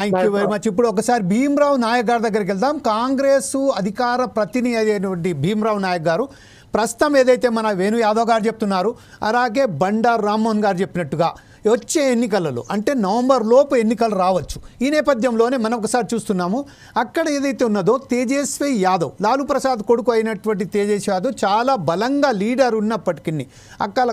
Thank you very much ఇప్పుడు ఒకసారి భీమరావు నాయక్ గారి దగ్గరికి వెళ్దాం. కాంగ్రెస్ అధికార ప్రతినిధి అయినటువంటి భీమరావు నాయక్ గారు ప్రస్తుతం ఏదైతే మన వేణు యాదవ్ గారు చెప్తున్నారు అలాగే బండారు రామ్మోహన్ గారు చెప్పినట్టుగా వచ్చే ఎన్నికలలో అంటే నవంబర్ లోపు ఎన్నికలు రావచ్చు. ఈ నేపథ్యంలోనే మనం ఒకసారి చూస్తున్నాము అక్కడ ఏదైతే ఉన్నదో తేజస్వి యాదవ్ లాలూ ప్రసాద్ కొడుకు అయినటువంటి తేజస్వి యాదవ్ చాలా బలంగా లీడర్ ఉన్నప్పటికీ అక్కడ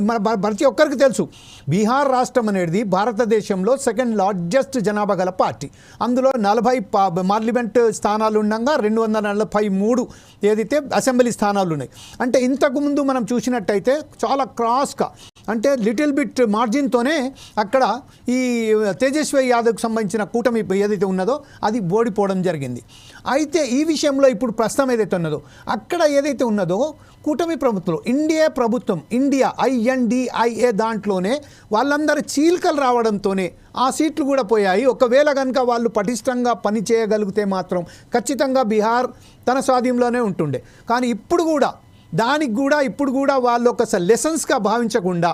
మన భ- ప్రతి ఒక్కరికి తెలుసు బీహార్ రాష్ట్రం అనేది భారతదేశంలో సెకండ్ లార్జెస్ట్ జనాభా గల పార్టీ. అందులో నలభై పార్లమెంట్ స్థానాలు ఉండగా రెండు వందల నలభై మూడు ఏదైతే అసెంబ్లీ స్థానాలు ఉన్నాయి అంటే ఇంతకుముందు మనం చూసినట్టయితే చాలా క్రాస్గా అంటే లిటిల్ బిట్ మార్జిన్తోనే అక్కడ ఈ తేజస్వి యాదవ్కి సంబంధించిన కూటమి ఏదైతే ఉన్నదో అది ఓడిపోవడం జరిగింది. అయితే ఈ విషయంలో ఇప్పుడు ప్రస్తుతం ఏదైతే ఉన్నదో అక్కడ ఏదైతే ఉన్నదో కూటమి ప్రభుత్వం ఇండియా ప్రభుత్వం ఇండియా ఐఎన్డిఐఏ దాంట్లోనే వాళ్ళందరూ చీలికలు రావడంతోనే ఆ సీట్లు కూడా పోయాయి. ఒకవేళ కనుక వాళ్ళు పటిష్టంగా పని చేయగలిగితే మాత్రం ఖచ్చితంగా బీహార్ తన స్వాధీనంలోనే ఉంటుండే. కానీ ఇప్పుడు కూడా దానికి కూడా ఇప్పుడు కూడా వాళ్ళు ఒక లెసన్స్గా భావించకుండా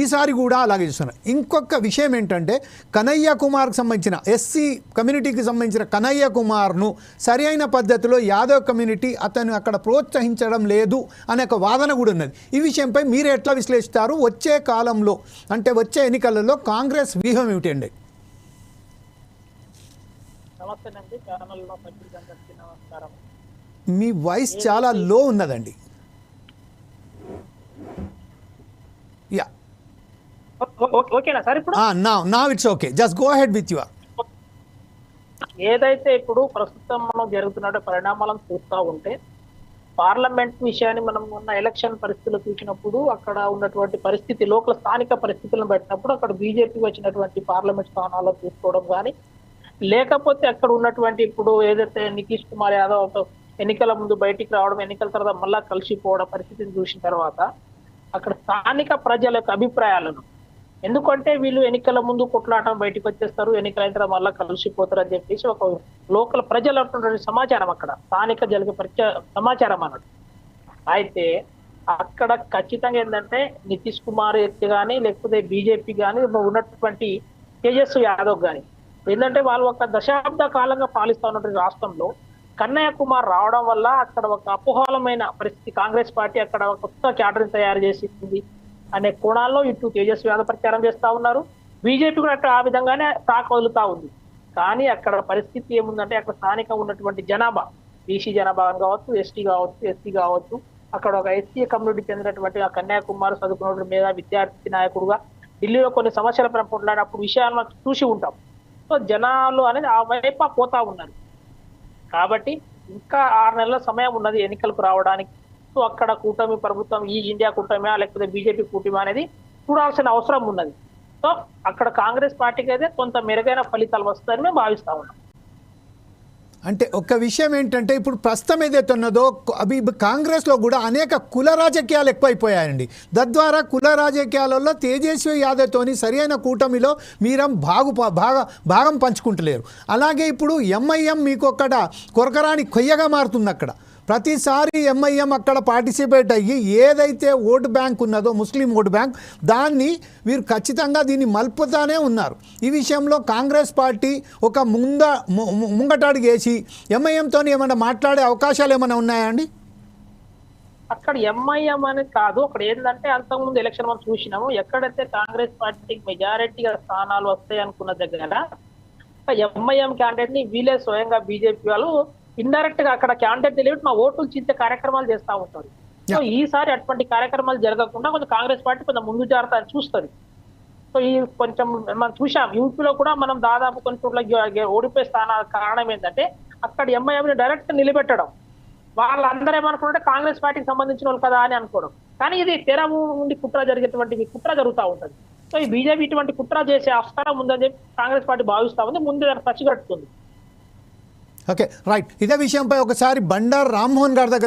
ఈసారి కూడా అలాగే చేస్తున్నారు. ఇంకొక విషయం ఏంటంటే కనయ్య కుమార్కి సంబంధించిన ఎస్సీ కమ్యూనిటీకి సంబంధించిన కనయ్య కుమార్ను సరి అయిన పద్ధతిలో యాదవ్ కమ్యూనిటీ అతను అక్కడ ప్రోత్సహించడం లేదు అనే ఒక వాదన కూడా ఉన్నది. ఈ విషయంపై మీరు ఎట్లా విశ్లేషిస్తారు? వచ్చే కాలంలో అంటే వచ్చే ఎన్నికలలో కాంగ్రెస్ వ్యూహం ఏమిటండి ఛానల్లో నమస్కారం. మీ వాయిస్ చాలా లో ఉన్నదండి. ఓకేనా సార్ ఇప్పుడు? నా నా it's okay just go ahead with your ఏదైతే ఇప్పుడు ప్రస్తుతం మనం జరుగుతున్న పరిణామాలను చూస్తూ ఉంటే పార్లమెంట్ విషయాన్ని మనం ఉన్న ఎలక్షన్ పరిస్థితులు చూసినప్పుడు అక్కడ ఉన్నటువంటి పరిస్థితి లోకల్ స్థానిక పరిస్థితులను పెట్టినప్పుడు అక్కడ బీజేపీ వచ్చినటువంటి పార్లమెంట్ స్థానాల్లో తీసుకోవడం కానీ లేకపోతే అక్కడ ఉన్నటువంటి ఇప్పుడు ఏదైతే నితీష్ కుమార్ యాదవ్ ఎన్నికల ముందు బయటికి రావడం ఎన్నికల తర్వాత మళ్ళా కలిసిపోవడం పరిస్థితిని చూసిన తర్వాత అక్కడ స్థానిక ప్రజల యొక్క అభిప్రాయాలను ఎందుకంటే వీళ్ళు ఎన్నికల ముందు కొట్లాటం బయటకు వచ్చేస్తారు ఎన్నికలైన తర్వాత మళ్ళీ కలిసిపోతారు అని చెప్పేసి ఒక లోకల్ ప్రజలు అంటున్నటువంటి సమాచారం అక్కడ స్థానిక జరిగే పరిచ సమాచారం అన్నట్టు. అయితే అక్కడ ఖచ్చితంగా ఏంటంటే నితీష్ కుమార్ ఎత్తి కానీ లేకపోతే బీజేపీ కానీ ఉన్నటువంటి తేజస్వి యాదవ్ కానీ ఏంటంటే వాళ్ళు ఒక దశాబ్ద కాలంగా పాలిస్తా ఉన్నటువంటి రాష్ట్రంలో కన్నయ్య కుమార్ రావడం వల్ల అక్కడ ఒక అపోహలమైన పరిస్థితి. కాంగ్రెస్ పార్టీ అక్కడ ఒక కొత్త క్యాడర్ని తయారు చేసింది. అనే కోణాల్లో ఇటు తేజస్వి యాదవ్ ప్రచారం చేస్తా ఉన్నారు. బీజేపీ కూడా అక్కడ ఆ విధంగానే తాక వదులుతా ఉంది. కానీ అక్కడ పరిస్థితి ఏముందంటే అక్కడ స్థానిక ఉన్నటువంటి జనాభా బీసీ జనాభా కావచ్చు ఎస్టీ కావచ్చు ఎస్సీ కావచ్చు అక్కడ ఒక ఎస్సీ కమ్యూనిటీ చెందినటువంటి ఆ కన్యాకుమారి చదువుకున్న మీద విద్యార్థి నాయకుడుగా ఢిల్లీలో కొన్ని సమస్యల పైన పోట్లాడినప్పుడు విషయాలు మనం చూసి ఉంటాం. సో జనాలు అనేది ఆ వైపు పోతా ఉన్నారు. కాబట్టి ఇంకా ఆరు నెలల సమయం ఉన్నది ఎన్నికలకు రావడానికి. సో అక్కడ కూటమి ప్రభుత్వం ఈ ఇండియా కూటమి లేకపోతే బీజేపీ కూటమి అనేది చూడాల్సిన అవసరం ఉన్నది. సో అక్కడ కాంగ్రెస్ పార్టీకి అయితే కొంత మెరుగైన ఫలితాలు వస్తాయని మేము భావిస్తా ఉన్నాం. అంటే ఒక విషయం ఏంటంటే ఇప్పుడు ప్రస్తుతం ఏదైతే ఉన్నదో అవి కాంగ్రెస్లో కూడా అనేక కుల రాజకీయాలు ఎక్కువైపోయాయండి. తద్వారా కుల రాజకీయాలలో తేజస్వి యాదవ్తోని సరైన కూటమిలో మీరం బాగు బాగా భాగం పంచుకుంటలేరు. అలాగే ఇప్పుడు ఎంఐఎం మీకు అక్కడ కొరకరాని కొయ్యగా మారుతుంది అక్కడ. ప్రతిసారి ఎంఐఎం అక్కడ పార్టిసిపేట్ అయ్యి ఏదైతే ఓటు బ్యాంక్ ఉన్నదో ముస్లిం ఓటు బ్యాంక్ దాన్ని వీరు ఖచ్చితంగా దీన్ని మలుపుతానే ఉన్నారు. ఈ విషయంలో కాంగ్రెస్ పార్టీ ఒక ముంద ము- ము- వేసి ఎంఐఎంతో ఏమైనా మాట్లాడే అవకాశాలు ఏమైనా ఉన్నాయా అండి? అక్కడ ఎంఐఎం అనేది కాదు. అక్కడ ఏంటంటే అంతకుముందు ఎలక్షన్ మనం చూసినాము. ఎక్కడైతే కాంగ్రెస్ పార్టీకి మెజారిటీగా స్థానాలు వస్తాయి అనుకున్న దగ్గర ఎంఐఎం క్యాండిడేట్ని వీలే స్వయంగా బీజేపీ వాళ్ళు ఇండైరెక్ట్గా అక్కడ క్యాండిడేట్ తెలియదు మా ఓటులు చించే కార్యక్రమాలు చేస్తా ఉంటారు. సో ఈసారి అటువంటి కార్యక్రమాలు జరగకుండా కొంచెం కాంగ్రెస్ పార్టీ కొంచెం ముందు జాగ్రత్త చూస్తుంది. సో ఈ కొంచెం మనం చూసాం యూపీలో కూడా మనం దాదాపు కొన్ని చోట్ల ఓడిపోయే స్థానాల కారణం ఏంటంటే అక్కడ ఎంఐఎం ని డైరెక్ట్ నిలబెట్టడం. వాళ్ళందరూ ఏమనుకుంటే కాంగ్రెస్ పార్టీకి సంబంధించిన వాళ్ళు కదా అని అనుకోవడం. కానీ ఇది తెర నుండి కుట్ర జరిగేటువంటి కుట్ర జరుగుతూ ఉంటుంది. సో ఈ బీజేపీ ఇటువంటి కుట్ర చేసే ఆస్కారం ఉందని చెప్పి కాంగ్రెస్ పార్టీ భావిస్తా ఉంది. ముందు దాన్ని పచ్చిగట్టుతుంది ఓకే రైట్ ఇదే విషయంపై ఒకసారి బండారు రామ్మోహన్ గారి దగ్గర